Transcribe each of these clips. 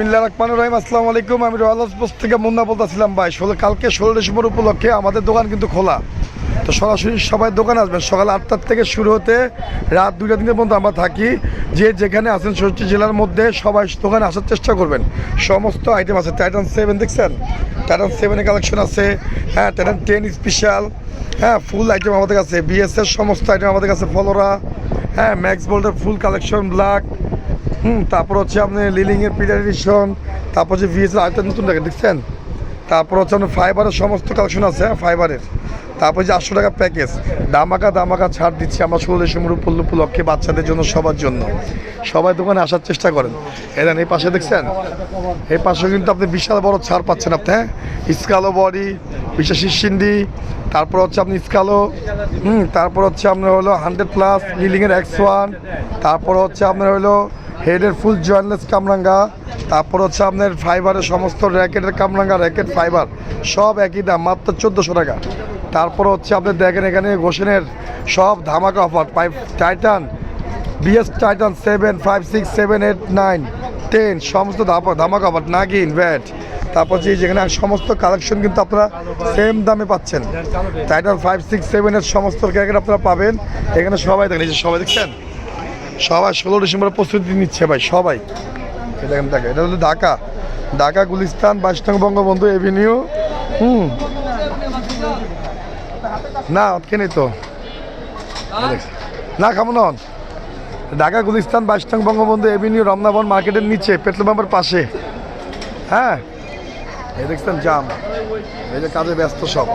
বিসমিল্লা রহমান রহিম, আসসালামু আলাইকুম। আমি রয়্যাল হাউস থেকে মুন্না বলতেছিলাম, ভাই। ষোলো কালকে ষোলো ডিসেম্বর উপলক্ষে আমাদের দোকান কিন্তু খোলা। তো সরাসরি সবাই দোকান আসবেন। সকাল আটটার থেকে শুরু হতে রাত দুইটা দিনের পর্যন্ত আমরা থাকি। যে যেখানে আছেন ষষ্ঠী জেলার মধ্যে সবাই দোকানে আসার চেষ্টা করবেন। সমস্ত আইটেম আছে। টাইটান সেভেন দেখছেন? টাইটান সেভেনের কালেকশন আছে। হ্যাঁ টাইটান টেন স্পেশাল হ্যাঁ ফুল আইটেম আমাদের কাছে। বিএসএর সমস্ত আইটেম আমাদের কাছে। ফলোরা হ্যাঁ ম্যাক্স বোল্ডের ফুল কালেকশন ব্ল্যাক হুম, তারপর হচ্ছে আপনি লিলিংয়ের পিলার তারপর হচ্ছে ভিএস আরেকটা নতুন দেখেন, দেখছেন? তারপর হচ্ছে আপনার ফাইবারের সমস্ত কালেকশন আছে হ্যাঁ ফাইবারের তারপর যে আটশো টাকা প্যাকেজ দামাকা দামাকা ছাড় দিচ্ছি আমরা ষোলো উপল উপলক্ষে বাচ্চাদের জন্য, সবার জন্য। সবাই দোকানে আসার চেষ্টা করেন। এলেন এই পাশে দেখছেন? এই পাশে কিন্তু আপনি বিশাল বড় ছাড় পাচ্ছেন আপনি হ্যাঁ? স্কালো বডি বিশেষ সিন্ডি তারপর হচ্ছে আপনি স্কালো হুম, তারপর হচ্ছে আপনার হলো হান্ড্রেড প্লাস লিলিংয়ের এক্স ওয়ান তারপর হচ্ছে আপনার হলো হেডের ফুল জয়েন্টলেস কামরাঙ্গা, তারপর হচ্ছে আপনার ফাইবারের সমস্ত র্যাকেটের কামরাঙ্গা, র্যাকেট ফাইবার, সব একই দাম, মাত্র চোদ্দোশো টাকা। তারপর হচ্ছে আপনি দেখেন এখানে গোসেনের সব ধামাকা offer, pipe Titan, BS Titan seven, five, six, seven, eight, nine, ten, সমস্ত ধামাকা অফার নাগিন ব্যাট তারপর যে যেখানে সমস্ত কালেকশন কিন্তু আপনারা সেম দামে পাচ্ছেন। টাইটান ফাইভ, সিক্স সেভেনের সমস্ত র্যাকেট আপনারা পাবেন। এখানে সবাই দেখেন, এই যে সবাই দেখছেন? সবাই ষোলো ডিসেম্বরের প্রস্তুতি নিচ্ছে ভাই, সবাই। দেখেন দেখেন, এটা হলো ঢাকা। ঢাকা, গুলিস্তান বাইশ বঙ্গবন্ধু এভিনিউ, হুম। না কেনে তো। এই দেখছি। না, খামো নন। ঢাকা, গুলিস্তান বাইশ বঙ্গবন্ধু এভিনিউ রমনাবন মার্কেটের নিচে, পেট্রোল পাম্পের পাশে। হ্যাঁ? এই দেখছেন, জাম। এই যে কাজে ব্যস্ত সব।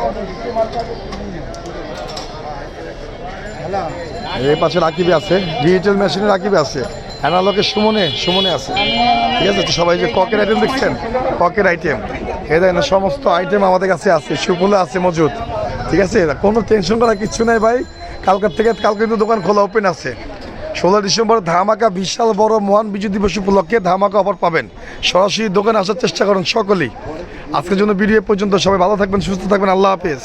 এই পাশে রাকিবে আছে ডিজিটাল মেশিনে রাকিবে আছে সুমনে সুমনে আছে। ঠিক আছে সবাই যে ককের আইটেম দেখছেন ককের আইটেম দেখেন, সমস্ত আইটেম আমাদের কাছে আছে আছে মজুদ ঠিক আছে, কোনো টেনশন করার কিচ্ছু নাই ভাই। কালকের থেকে, কালকে কিন্তু দোকান খোলা ওপেন আছে। ষোলো ডিসেম্বর ধামাকা, বিশাল বড় মহান বিজয় দিবস উপলক্ষে ধামাকা অফার পাবেন। সরাসরি দোকানে আসার চেষ্টা করুন সকলেই। আজকের জন্য ভিডিও পর্যন্ত সবাই ভালো থাকবেন, সুস্থ থাকবেন, আল্লাহ হাফেজ।